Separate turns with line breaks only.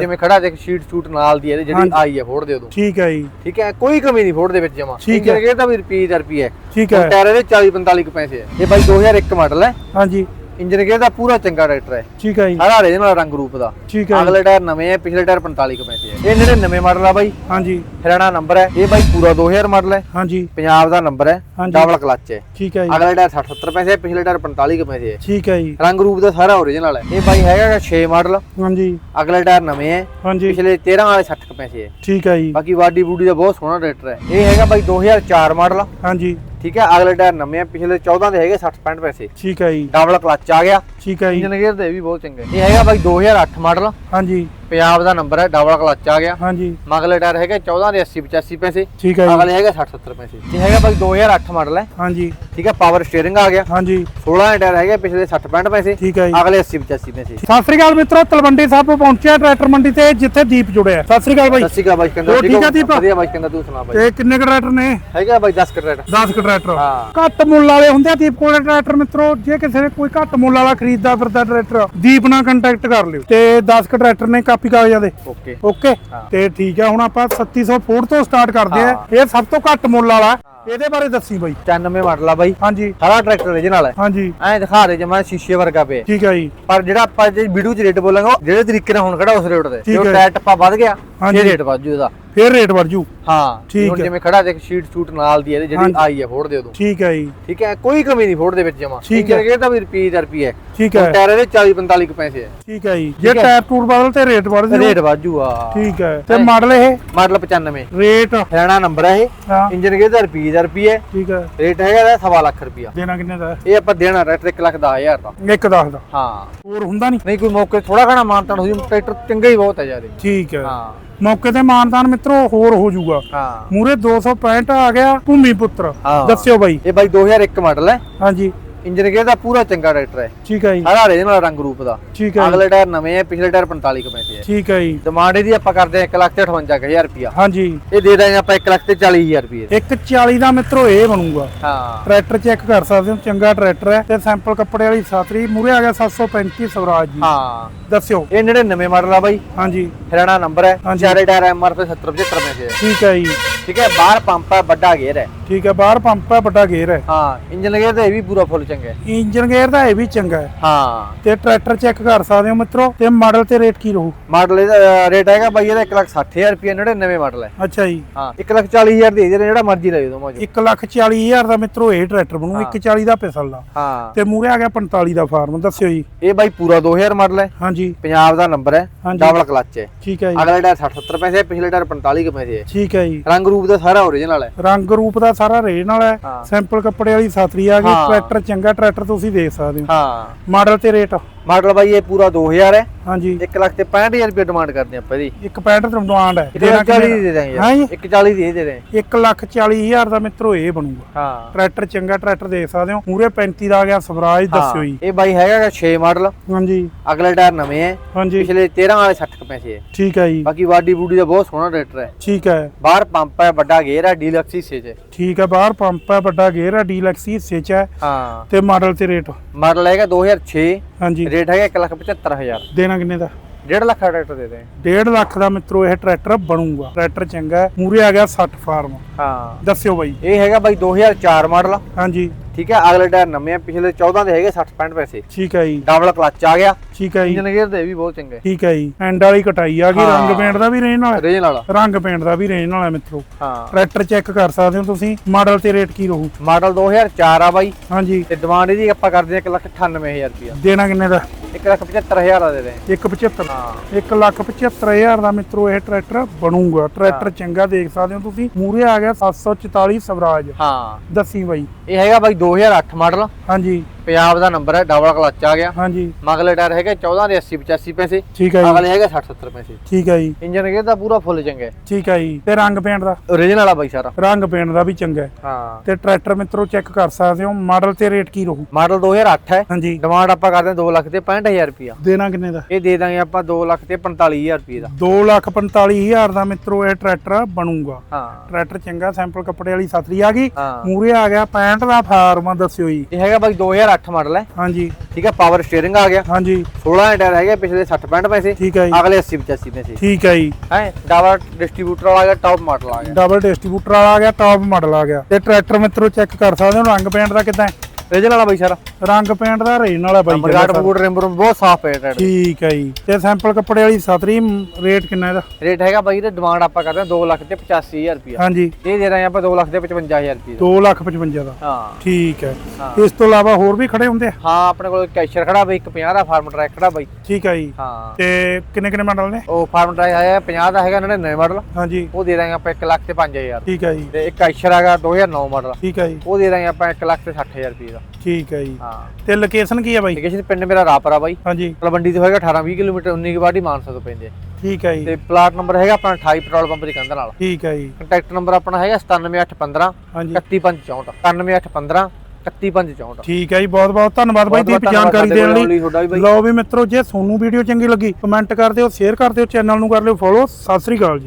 ਜਿਵੇਂ ਖੜਾ ਦੇਖ ਸ਼ੀਟ ਸ਼ੂਟ ਨਾਲ ਦੀ ਹੈ ਜਿਹੜੀ। ਆਈ ਹੈ ਫੋੜ ਦੇ ਉਦੋਂ।
ਠੀਕ ਹੈ ਜੀ।
ਠੀਕ ਹੈ ਕੋਈ ਕਮੀ ਨਹੀਂ ਫੋੜ ਦੇ ਵਿੱਚ ਜਮਾ।
ਠੀਕ ਹੈ।
ਇਹ ਤਾਂ ਵੀ ਰੁਪਏ ਦਾ ਰੁਪਏ ਹੈ।
ਠੀਕ ਹੈ।
ਟਾਇਰ ਇਹਦੇ 40 45 ਕੁ ਪੈਸੇ ਹੈ। ਇਹ ਬਾਈ 2001 ਮਾਡਲ ਹੈ।
ਹਾਂਜੀ।
ਇੰਜਨ ਗੇਅਰ ਦਾ ਪੂਰਾ ਚੰਗਾ ਟਰੈਕਟਰ ਹੈ।
ਠੀਕ ਹੈ ਜੀ।
ਸਾਰਾ ਰੀਜਨਲ ਰੰਗ ਰੂਪ ਦਾ।
ਠੀਕ ਹੈ।
ਅਗਲੇ ਟਾਇਰ ਨਵੇਂ ਹੈ ਪਿਛਲੇ ਟਾਇਰ 45 ਕੁ ਪੈਸੇ ਹੈ। ਇਹ ਜਿਹੜੇ ਨਵੇਂ ਮਾਡਲ ਆ ਬਾਈ।
ਹਾਂਜੀ।
ਹਰਿਆਣਾ ਨੰਬਰ ਹੈ। ਇਹ ਬਾਈ ਪੂਰਾ 2000 ਮਾਡਲ ਹੈ।
ਹਾਂਜੀ।
ਪੰਜਾਬ ਦਾ ਨੰਬਰ ਹੈ।
ਹਾਂਜੀ।
ਡਬਲ ਕਲਚ ਹੈ।
ਠੀਕ ਹੈ ਜੀ।
ਅਗਲੇ ਟਾਇਰ 60 70 ਪੈਸੇ ਹੈ ਪਿਛਲੇ ਟਾਇਰ 45 ਕੁ ਪੈਸੇ ਹੈ।
ਠੀਕ ਹੈ ਜੀ।
ਰੰਗ ਰੂਪ ਦਾ ਸਾਰਾ ਓਰੀਜਨਲ ਹੈ। ਇਹ ਬਾਈ ਹੈਗਾ 6 ਮਾਡਲ
ਹਾਂਜੀ।
ਅਗਲੇ ਟਾਇਰ ਨਵੇਂ ਹੈ
ਹਾਂਜੀ।
ਪਿਛਲੇ 13 ਵਾਲੇ 60 ਕੁ ਪੈਸੇ ਹੈ।
ਠੀਕ ਹੈ ਜੀ।
ਬਾਕੀ ਵਾਡੀ ਬੂਡੀ ਦਾ ਬਹੁਤ ਸੋਹਣਾ ਟਰੈਕਟਰ ਹੈ। ਇਹ ਹੈਗਾ ਬਾਈ 2004 ਮਾਡਲ
ਹਾਂਜੀ।
ਠੀਕ ਹੈ ਅਗਲੇ ਟਾਇਰ ਨਵੇਂ ਆ ਪਿਛਲੇ 14 ਦੇ ਹੈਗੇ 60 65 ਪੈਸੇ।
ਠੀਕ ਹੈ ਜੀ।
ਡਬਲ ਕਲਚ ਆ ਗਿਆ।
ਠੀਕ ਹੈ ਜੀ।
ਇੰਜਨ ਗੇਅਰ ਦੇ ਵੀ ਬਹੁਤ ਚੰਗੇ। ਇਹ ਹੈਗਾ ਬਾਈ 2008 ਮਾਡਲ।
ਹਾਂਜੀ।
ਪੰਜਾਬ ਦਾ ਨੰਬਰ ਹੈ ਡਬਲ ਕਲਚ ਆ ਗਿਆ।
ਹਾਂਜੀ।
ਮਗਲੇ ਟਾਇਰ ਹੈਗੇ 14 ਦੇ 80 85 ਪੈਸੇ।
ਠੀਕ ਹੈ ਜੀ।
ਅਗਲੇ ਹੈਗੇ 60 70 ਪੈਸੇ। ਇਹ ਹੈਗਾ ਬਾਈ 2008 ਮਾਡਲ ਹੈ।
ਹਾਂਜੀ।
ਠੀਕ ਹੈ ਪਾਵਰ ਸਟੀਅਰਿੰਗ ਆ ਗਿਆ।
ਹਾਂਜੀ।
16 ਦੇ ਟਾਇਰ ਹੈਗੇ ਪਿਛਲੇ 60 65 ਪੈਸੇ।
ਠੀਕ ਹੈ ਜੀ।
ਅਗਲੇ 80 85 ਪੈਸੇ।
ਸਤਿ ਸ੍ਰੀ ਅਕਾਲ ਮਿੱਤਰੋ ਤਲਵੰਡੀ ਸਾਹਿਬ ਪਹੁੰਚਿਆ ਟਰੈਕਟਰ ਮੰਡੀ ਤੇ ਜਿੱਥੇ ਦੀਪ ਜੁੜਿਆ ਸਤਿ ਸ੍ਰੀ ਅਕਾਲ ਬਾਈ।
ਸਤਿ ਸ਼੍ਰੀ ਅਕਾਲ ਬਾਈ ਕੰਦਾ
ਹੋਰ ਠੀਕ ਆ?
ਵਧੀਆ ਬਾਈ ਕੰਦਾ ਤੂੰ ਸੁਣਾ ਬਾਈ।
ਤੇ ਕਿੰਨੇ ਕੁ ਟਰੈਕਟਰ ਨੇ?
ਹੈਗਾ ਬਾਈ 10 ਕਰੇਟ
10 ਕੁ ਟਰੈਕਟਰ।
ਹਾਂ।
ਘੱਟ ਮੁੱਲ ਵਾਲੇ ਹੁੰਦੇ ਆ ਦੀਪ ਕੋਲੇ ਟਰੈਕਟਰ ਮਿੱਤਰੋ। ਜੇ ਕਿਸੇ ਨੇ ਕੋਈ ਘੱਟ ਮੁੱਲ ਵਾਲਾ ਖਰੀਦਦਾ ਫਿਰਦਾ ਟਰੈਕਟਰ ਦੀਪ ਨਾਲ ਕੰਟੈਕਟ ਕਰ ਲਿਓ। ਤੇ 10 ਕੁ ਟਰੈਕਟਰ ਨੇ ਕਾਪੀ ਕਾਗਜ਼ਾਂ ਦੇ।
ਓਕੇ।
ਓਕੇ। ਤੇ ਠੀਕ ਆ ਹੁਣ ਆਪਾਂ 3700 ਫੁੱਟ ਤੋਂ ਸਟਾਰਟ ਕਰਦੇ ਆ। ਇਹ ਸਭ ਤੋਂ ਘੱਟ ਮੁੱਲ ਵਾਲਾ। ਇਹਦੇ ਬਾਰੇ ਦੱਸੀ ਬਾਈ।
95 ਮਾਡਲ ਆ ਬਾਈ।
ਹਾਂਜੀ।
ਸਾਰਾ ਟਰੈਕਟਰ ਓਰੀਜਨਲ ਹੈ
ਹਾਂਜੀ।
ਐਂ ਦਿਖਾ ਰਹੇ ਜਮਾ ਸ਼ੀਸ਼ੇ ਵਰਗਾ ਪਿਆ।
ਠੀਕ ਹੈ ਜੀ।
ਪਰ ਜਿਹੜਾ ਆਪਾਂ ਜੇ ਵੀਡੀਓ 'ਚ ਰੇਟ ਬੋਲਾਂਗੇ ਉਹ ਜਿਹੜੇ ਤਰੀਕੇ ਨਾਲ ਹੁਣ ਖੜਾ ਉਸ ਰੇਟ ਤੇ। ਜੇ। ਟਾਇਰ ਟੱਪਾ ਵੱਧ ਗਿਆ। ਇਹ ਰੇਟ ਵੱਧ ਜੂ ਇਹਦਾ
ਫੇਰ ਰੇਟ ਵੜ ਜੂ।
ਹਾਂ
ਠੀਕ
ਹੁਣ
ਹੈ।
ਜਿਵੇਂ ਖੜਾ ਦੇਖ ਸ਼ੀਟ ਸ਼ੂਟ ਨਾਲ ਦੀ ਹੈ ਇਹਦੇ ਜਿਹੜੀ
ਹਾਂਜੀ।
ਆਈ ਹੈ ਫੋੜ ਦੇ ਉਦੋਂ
ਠੀਕ ਹੈ ਜੀ।
ਠੀਕ ਹੈ ਕੋਈ ਕਮੀ ਨਹੀਂ ਫੋੜ ਦੇ ਵਿੱਚ ਜਮਾ।
ਠੀਕ ਹੈ।
ਇਹ ਤਾਂ ਵੀ ਰੁਪਏ ਦਾ ਰੁਪਏ ਹੈ।
ਠੀਕ ਹੈ।
ਟਾਇਰ ਇਹਦੇ 40 45 ਕੁ ਪੈਸੇ ਹੈ।
ਠੀਕ ਹੈ ਜੀ। ਜੇ
ਠੀਕ ਹੈ।
ਟਾਇਰ ਟੂਰ ਬਦਲ ਤੇ ਰੇਟ ਵੜ ਜੂ।
ਰੇਟ ਵੱਧ ਜੂ ਆ
ਠੀਕ ਹੈ। ਤੇ। ਮਾਡਲ ਇਹ?
Model 95
rate?
ਹਰਿਆਣਾ ਨੰਬਰ ਹੈ ਇਹ।
ਹਾਂ।
ਇੰਜਨ ਗੇਅਰ ਦਾ ਰੁਪਏ ਦਾ ਰੁਪਏ ਹੈ।
ਠੀਕ ਹੈ।
ਰੇਟ ਹੈਗਾ ਇਹਦਾ ਸਵਾ ਲੱਖ ਰੁਪਿਆ
ਦੇਣਾ ਕਿੰਨੇ ਦਾ?
ਇਹ ਆਪਾਂ ਦੇਣਾ ਰੇਟ 1 ਲੱਖ 10000 ਦਾ।
ਇੱਕ ਦੱਸ ਦਾ।
ਹਾਂ।
ਹੋਰ ਹੁੰਦਾ ਨਹੀਂ?
ਨਹੀਂ ਕੋਈ ਮੌਕੇ ਥੋੜਾ ਘਣਾ ਮਾਨਤਾਨ ਹੋ ਜੂ ਟਰੈਕਟਰ ਚੰਗਾ ਹੀ ਬਹੁਤ ਹੈ ਯਾਰ ਇਹ।
ਠੀਕ ਹੈ।
ਹਾਂ।
ਮੌਕੇ ਤੇ ਮਾਨਦਾਨ ਮਿੱਤਰੋ ਹੋਰ ਹੋ ਜਾਊਗਾ।
ਹਾਂ।
ਮੂਰੇ 265 ਆ ਗਿਆ ਭੂਮੀ ਪੁੱਤਰ।
ਹਾਂ।
ਦੱਸਿਓ ਬਾਈ।
ਇਹ ਬਾਈ 2001 ਮਾਡਲ ਹੈ।
ਹਾਂਜੀ।
ਇੰਜਨ ਗੇਅਰ ਦਾ ਪੂਰਾ ਚੰਗਾ ਟਰੈਕਟਰ ਹੈ।
ਠੀਕ ਹੈ ਜੀ।
ਸਾਰਾ ਰੀਜਨਲ ਰੰਗ ਰੂਪ ਦਾ।
ਠੀਕ ਹੈ
ਅਗਲੇ ਟਾਇਰ ਨਵੇਂ ਹੈ ਪਿਛਲੇ ਟਾਇਰ 45 ਕੁ ਪੈਸੇ ਹੈ
ਠੀਕ ਹੈ ਜੀ।
ਡਿਮਾਂਡ ਇਹਦੀ ਆਪਾਂ ਕਰਦੇ ਹਾਂ 1 ਲੱਖ ਤੇ 58000 ਰੁਪਿਆ
ਹਾਂਜੀ।
ਇਹ ਦੇ ਦਾਂਗੇ ਆਪਾਂ 1 ਲੱਖ ਤੇ 40000 ਰੁਪਏ।
ਇੱਕ 40 ਦਾ ਮਿੱਤਰੋ ਇਹ ਬਣੂਗਾ।
ਹਾਂ।
ਟਰੈਕਟਰ ਚੈੱਕ ਕਰ ਸਕਦੇ ਹੋ ਚੰਗਾ ਟਰੈਕਟਰ ਹੈ। ਤੇ ਸੈਂਪਲ ਕੱਪੜੇ ਵਾਲੀ ਸਾਤਰੀ ਮੂਰੇ ਆ ਗਿਆ 735 ਸਵਰਾਜ ਜੀ।
ਹਾਂ।
ਦੱਸਿਓ।
ਇਹ 99 ਮਾਡਲ ਆ ਬਾਈ।
ਹਾਂਜੀ।
ਹਰਿਆਣਾ ਨੰਬਰ ਹੈ। ਚਾਰੇ ਟਾਇਰ ਐਮਆਰ ਤੇ 70 75 ਪੈਸੇ ਹੈ
ਠੀਕ ਹੈ ਜੀ।
ਠੀਕ ਹੈ ਬਾਹਰ ਪੰਪ ਹੈ ਵੱਡਾ ਗੇਅਰ ਹੈ।
ਠੀਕ ਹੈ ਬਾਹਰ ਪੰਪ ਹੈ ਵੱਡਾ ਗੇਅਰ ਹੈ।
ਹਾਂ ਇੰਜਨ ਗੇਅਰ ਦਾ ਇਹ ਵੀ ਪੂਰਾ ਫੁੱਲ ਚੰਗਾ ਹੈ।
ਇੰਜਨ ਗੇਅਰ ਦਾ ਇਹ ਵੀ ਚੰਗਾ ਹੈ।
ਹਾਂ।
ਤੇ ਟਰੈਕਟਰ ਚੈੱਕ ਕਰ ਸਕਦੇ ਹੋ ਮਿੱਤਰੋ ਤੇ ਮਾਡਲ ਤੇ ਰੇਟ ਕੀ ਰਹੂ?
ਮਾਡਲ ਇਹਦਾ ਰੇਟ ਹੈਗਾ ਬਾਈ ਇਹਦਾ 1 ਲੱਖ 60000 ਰੁਪਏ 99 ਮਾਡਲ ਹੈ।
ਅੱਛਾ ਜੀ।
ਹਾਂ 1 ਲੱਖ 40000 ਦੇ ਦੇ ਜਿਹੜਾ ਮਰਜ਼ੀ ਲੈ ਦੋ ਮੌਜ
1 ਲੱਖ 40 ਹਜ਼ਾਰ ਦਾ ਮਿੱਤਰੋ ਇਹ ਟਰੈਕਟਰ ਬਣੂ 140 ਦਾ ਪਿਸਲ ਦਾ।
ਹਾਂ।
ਤੇ ਮੂਰੇ ਆ ਗਿਆ 45 ਦਾ ਫਾਰਮ ਦੱਸਿਓ ਜੀ।
ਇਹ ਬਾਈ ਪੂਰਾ 2000 ਮਾਡਲ ਹੈ।
ਹਾਂਜੀ।
ਪੰਜਾਬ ਦਾ ਨੰਬਰ ਹੈ। ਡਬਲ ਕਲਚ ਹੈ।
ਠੀਕ ਹੈ ਜੀ।
ਅਗਲੇ ਟਾਇਰ 60 70 ਪੈਸੇ ਪਿਛਲੇ ਟਾਇਰ 45 ਕੁ ਪੈਸੇ ਹੈ।
ਠੀਕ ਹੈ ਜੀ।
ਰੰਗ ਰੂਪ ਦਾ ਸਾਰਾ ਓਰੀਜਨਲ ਹੈ।
ਰੰਗ ਰੂਪ ਦਾ ਸਾਰਾ ਰੇਟ ਨਾਲ ਹੈ। ਸੈਂਪਲ ਕੱਪੜੇ ਵਾਲੀ ਸਾਤਰੀ ਆ ਗਈ। ਟਰੈਕਟਰ ਚੰਗਾ ਟਰੈਕਟਰ ਤੁਸੀਂ ਦੇਖ ਸਕਦੇ ਹੋ।
ਹਾਂ।
ਮਾਡਲ ਤੇ ਰੇਟ
ਮਾਡਲ ਬਾਈ ਇਹ ਪੂਰਾ 2000 ਹੈ।
ਹਾਂਜੀ।
1 ਲੱਖ ਤੇ 65000 ਰੁਪਏ ਡਿਮਾਂਡ ਕਰਦੇ ਆਪਾਂ ਇਹਦੀ।
ਇੱਕ 65 ਤੋਂ ਡਿਮਾਂਡ ਹੈ।
1 ਲੱਖ 40 ਦੇ ਦਾਂਗੇ
ਹਾਂ ਜੀ?
ਯਾਰ 1 40 ਦੇ ਦੇ ਦਾਂਗੇ
1 ਲੱਖ 40 ਹਜ਼ਾਰ ਦਾ ਮਿੱਤਰੋ ਇਹ ਬਣੂਗਾ।
ਹਾਂ।
ਟਰੈਕਟਰ ਚੰਗਾ ਟਰੈਕਟਰ ਦੇਖ ਸਕਦੇ ਹੋ। ਮੂਰੇ 35 ਦਾ ਆ ਗਿਆ ਸਵਰਾਜ ਦੱਸਿਓ ਜੀ।
ਇਹ ਬਾਈ ਹੈਗਾ 6 ਮਾਡਲ।
ਹਾਂਜੀ।
ਅਗਲੇ ਟਾਇਰ ਨਵੇਂ ਹੈ।
ਹਾਂਜੀ।
ਪਿਛਲੇ 13 ਵਾਲੇ 60 ਕੁ ਪੈਸੇ ਹੈ।
ਠੀਕ ਹੈ ਜੀ।
ਬਾਕੀ ਵਾਡੀ ਬੂਡੀ ਦਾ ਬਹੁਤ ਸੋਹਣਾ ਟਰੈਕਟਰ ਹੈ।
ਠੀਕ ਹੈ।
ਬਾਹਰ ਪੰਪ ਹੈ ਵੱਡਾ ਗੇਅਰ ਹੈ ਡੀਲਕਸ ਹਿੱਸੇ 'ਚ
ਠੀਕ ਹੈ ਬਾਹਰ ਪੰਪ ਹੈ ਵੱਡਾ ਗੇਅਰ ਹੈ ਡੀਲੈਕਸੀ ਹਿੱਸੇ ਚ ਹੈ।
ਹਾਂ।
ਤੇ ਮਾਡਲ ਤੇ ਰੇਟ?
ਮਾਡਲ ਹੈਗਾ 2006
ਹਾਂਜੀ।
ਰੇਟ ਹੈਗਾ 175000
ਦੇਣਾ ਕਿੰਨੇ ਦਾ?
1.5 ਲੱਖ ਦਾ ਟਰੈਕਟਰ ਦੇ ਦੇ।
1.5 ਲੱਖ ਦਾ ਮਿੱਤਰੋ ਇਹ ਟਰੈਕਟਰ ਬਣੂਗਾ। ਟਰੈਕਟਰ ਚੰਗਾ ਮੂਰੇ ਆ ਗਿਆ 60 ਫਾਰਮ।
ਹਾਂ।
ਦੱਸਿਓ ਬਾਈ।
ਇਹ ਹੈਗਾ ਬਾਈ 2004 ਮਾਡਲ।
ਹਾਂਜੀ।
ਠੀਕ ਹੈ ਅਗਲੇ ਟਾਇਰ ਨਵੇਂ ਆ ਪਿਛਲੇ 14 ਦੇ ਹੈਗੇ 60 65 ਪੈਸੇ।
ਠੀਕ ਹੈ ਜੀ।
ਡਬਲ ਕਲਚ ਆ ਗਿਆ।
ਠੀਕ ਹੈ ਜੀ।
ਇੰਜਨ ਗੇਅਰ ਦੇ ਵੀ ਬਹੁਤ ਚੰਗੇ।
ਠੀਕ ਹੈ ਜੀ। ਐਂਡ ਵਾਲੀ ਕਟਾਈ ਆ ਗਈ। ਰੰਗ ਪੇਂਟ ਦਾ ਵੀ ਰੇਂਜ ਨਾਲ।
ਰੇਂਜ ਵਾਲਾ
ਰੰਗ ਪੇਂਟ ਦਾ ਵੀ ਰੇਂਜ ਨਾਲ ਹੈ ਮਿੱਤਰੋ।
ਹਾਂ।
ਟਰੈਕਟਰ ਚੈੱਕ ਕਰ ਸਕਦੇ ਹੋ ਤੁਸੀਂ। ਮਾਡਲ ਤੇ ਰੇਟ ਕੀ ਰਹੂ?
ਮਾਡਲ 2004 ਆ ਬਾਈ।
ਹਾਂਜੀ।
ਤੇ ਡਿਮਾਂਡ ਇਹਦੀ ਆਪਾਂ ਕਰਦੇ ਹਾਂ 198000 ਰੁਪਿਆ
ਦੇਣਾ ਕਿੰਨੇ ਦਾ?
175000 ਦਾ ਦੇ ਦੇ।
175
ਹਾਂ।
1 ਲੱਖ 75000 ਦਾ ਮਿੱਤਰੋ ਇਹ ਟਰੈਕਟਰ ਬਣੂਗਾ। ਟਰੈਕਟਰ ਚੰਗਾ ਦੇਖ ਸਕਦੇ ਹੋ ਤੁਸੀਂ। ਮੂਰੇ ਆ ਗਿਆ 744 ਸਵਰਾਜ।
ਹਾਂ।
ਦੱਸੀ ਬਾਈ।
ਇਹ ਹੈਗਾ ਬਾਈ 2008 ਮਾਡਲ।
ਹਾਂਜੀ।
ਪੰਜਾਬ ਦਾ ਨੰਬਰ ਹੈ ਡਬਲ ਕਲਚ ਆ ਗਿਆ।
ਹਾਂਜੀ।
ਮਗਲੇ ਟਾਇਰ ਹੈਗੇ 14 ਦੇ 80 85 ਪੈਸੇ।
ਠੀਕ ਹੈ ਜੀ।
ਅਗਲੇ ਹੈਗੇ 60 70 ਪੈਸੇ।
ਠੀਕ ਹੈ ਜੀ।
ਇੰਜਨ ਗੇਅਰ ਦਾ ਪੂਰਾ ਫੁੱਲ ਚੰਗਾ ਹੈ।
ਠੀਕ ਹੈ ਜੀ। ਤੇ ਰੰਗ ਪੇਂਟ ਦਾ?
ਓਰੀਜਨਲ ਆ ਬਾਈ ਸਾਰਾ।
ਰੰਗ ਪੇਂਟ ਦਾ ਵੀ ਚੰਗਾ ਹੈ।
ਹਾਂ।
ਤੇ ਟਰੈਕਟਰ ਮਿੱਤਰੋ ਚੈੱਕ ਕਰ ਸਕਦੇ ਹੋ ਮਾਡਲ ਤੇ ਰੇਟ ਕੀ ਰਹੂ?
ਮਾਡਲ 2008 ਹੈ।
ਹਾਂਜੀ।
ਡਿਮਾਂਡ ਆਪਾਂ ਕਰਦੇ ਹਾਂ 2 ਲੱਖ ਤੇ 65000 ਰੁਪਿਆ
ਦੇਣਾ ਕਿੰਨੇ ਦਾ?
ਇਹ ਦੇ ਦਾਂਗੇ ਆਪਾਂ 2 ਲੱਖ ਤੇ 45000 ਰੁਪਏ ਦਾ।
2 ਲੱਖ 45000 ਦਾ ਮਿੱਤਰੋ ਇਹ ਟਰੈਕਟਰ ਬਣੂਗਾ।
ਹਾਂ।
ਟਰੈਕਟਰ ਚੰਗਾ ਸੈਂਪਲ ਕੱਪੜੇ ਵਾਲੀ ਸਾਤਰੀ ਆ ਗਈ। ਮੂਰੇ ਆ ਗਿਆ 65 ਦਾ ਫਾਰਮ ਦੱਸਿਓ ਜੀ।
ਇਹ ਹੈਗਾ ਬਾਈ 2008 2008 ਮਾਡਲ ਹੈ।
ਹਾਂਜੀ।
ਠੀਕ ਹੈ ਪਾਵਰ ਸਟੀਅਰਿੰਗ ਆ ਗਿਆ।
ਹਾਂਜੀ।
16 ਇੰਚ ਟਾਇਰ ਹੈਗੇ ਪਿਛਲੇ 60 65 ਪੈਸੇ।
ਠੀਕ ਹੈ ਜੀ।
ਅਗਲੇ 80 85 ਪੈਸੇ।
ਠੀਕ ਹੈ ਜੀ।
ਹੈ ਡਬਲ ਡਿਸਟ੍ਰੀਬਿਊਟਰ ਵਾਲਾ ਆ ਗਿਆ ਟੌਪ ਮਾਡਲ ਆ ਗਿਆ।
ਡਬਲ ਡਿਸਟ੍ਰੀਬਿਊਟਰ ਵਾਲਾ ਆ ਗਿਆ ਟਾਪ ਮਾਡਲ ਆ ਗਿਆ। ਤੇ ਟਰੈਕਟਰ ਮਿੱਤਰੋ ਚੈੱਕ ਕਰ ਸਕਦੇ ਹੋ ਰੰਗ ਪੇਂਟ ਦਾ ਕਿਦਾਂ
ਰੀਜਨਲ ਵਾਲਾ ਬਾਈ ਸਾਰਾ।
ਰੰਗ ਪੇਂਟ ਦਾ ਰੇਨ ਵਾਲਾ ਬਾਈ
ਮਰਗਾਟ ਬੂਟ ਰਿੰਬਰ ਬਹੁਤ ਸਾਫ਼ ਪਏ ਟਾਇਰ
ਠੀਕ ਹੈ ਜੀ। ਤੇ ਸੈਂਪਲ ਕੱਪੜੇ ਵਾਲੀ ਸਤਰੀ ਰੇਟ ਕਿੰਨਾ ਇਹਦਾ?
ਰੇਟ ਹੈਗਾ ਬਾਈ ਇਹਦਾ ਡਿਮਾਂਡ ਆਪਾਂ ਕਰਦੇ ਹਾਂ 2 ਲੱਖ ਤੇ 85000 ਰੁਪਿਆ
ਹਾਂਜੀ।
ਇਹ ਦੇ ਰਹੇ ਹਾਂ ਆਪਾਂ 2 ਲੱਖ ਤੇ 55000 ਰੁਪਏ
2 ਲੱਖ 55 ਦਾ।
ਹਾਂ।
ਠੀਕ ਹੈ।
ਹਾਂ।
ਇਸ ਤੋਂ ਇਲਾਵਾ ਹੋਰ ਵੀ ਖੜੇ ਹੁੰਦੇ ਆ?
ਹਾਂ ਆਪਣੇ ਕੋਲ ਕੈਸ਼ਰ ਖੜਾ ਬਾਈ ਇੱਕ 50 ਦਾ ਫਾਰਮ ਟਰੈਕ ਖੜਾ ਬਾਈ।
ਠੀਕ ਹੈ ਜੀ।
ਹਾਂ।
ਤੇ ਕਿੰਨੇ ਕਿੰਨੇ ਮਾਡਲ ਨੇ?
ਉਹ ਫਾਰਮ ਟਰੈਕ ਆਇਆ 50 ਦਾ ਹੈਗਾ 99 ਮਾਡਲ
ਹਾਂਜੀ।
ਉਹ ਦੇ ਦਾਂਗੇ ਆਪਾਂ 1 ਲੱਖ ਤੇ 5000
ਠੀਕ ਹੈ ਜੀ।
ਤੇ ਇੱਕ ਕੈਸ਼ਰ ਹੈਗਾ 2009 ਮਾਡਲ
ਠੀਕ ਹੈ ਜੀ।
ਉਹ ਦੇ ਦਾਂਗੇ ਆਪਾਂ 1 ਲੱਖ ਤੇ 60000 ਰੁਪਏ ਦਾ
ਠੀਕ ਹੈ ਜੀ।
ਹਾਂ।
ਤੇ ਲੋਕੇਸ਼ਨ ਕੀ ਹੈ ਬਾਈ?
ਲੋਕੇਸ਼ਨ ਪਿੰਡ ਮੇਰਾ ਰਾਪਰਾ ਬਾਈ।
ਹਾਂਜੀ।
ਤਲਵੰਡੀ ਤੋਂ ਹੈਗਾ 18 20 ਕਿਲੋਮੀਟਰ 19 ਕੇ ਬਾਅਦ ਹੀ ਮਾਨਸਾ ਤੋਂ ਪੈਂਦੇ।
ਠੀਕ ਹੈ ਜੀ।
ਤੇ ਪਲਾਟ ਨੰਬਰ ਹੈਗਾ ਆਪਣਾ 28 ਪੈਟਰੋਲ ਪੰਪ ਦੀ ਕੰਧ ਨਾਲ।
ਠੀਕ ਹੈ ਜੀ।
ਕੰਟੈਕਟ ਨੰਬਰ ਆਪਣਾ ਹੈਗਾ 97815
ਹਾਂਜੀ।
31564 97815 31564
ਠੀਕ ਹੈ ਜੀ ਬਹੁਤ ਬਹੁਤ ਧੰਨਵਾਦ ਬਾਈ ਦੀਪ ਜਾਣਕਾਰੀ ਦੇਣ ਲਈ। ਲਓ ਵੀ ਮਿੱਤਰੋ ਜੇ ਤੁਹਾਨੂੰ ਵੀਡੀਓ ਚੰਗੀ ਲੱਗੀ ਕਮੈਂਟ ਕਰ ਦਿਓ ਸ਼ੇਅਰ ਕਰ ਦਿਓ ਚੈਨਲ ਨੂੰ ਕਰ ਲਿਓ ਫੋਲੋ ਸਤਿ ਸ੍ਰੀ ਅਕਾਲ ਜੀ।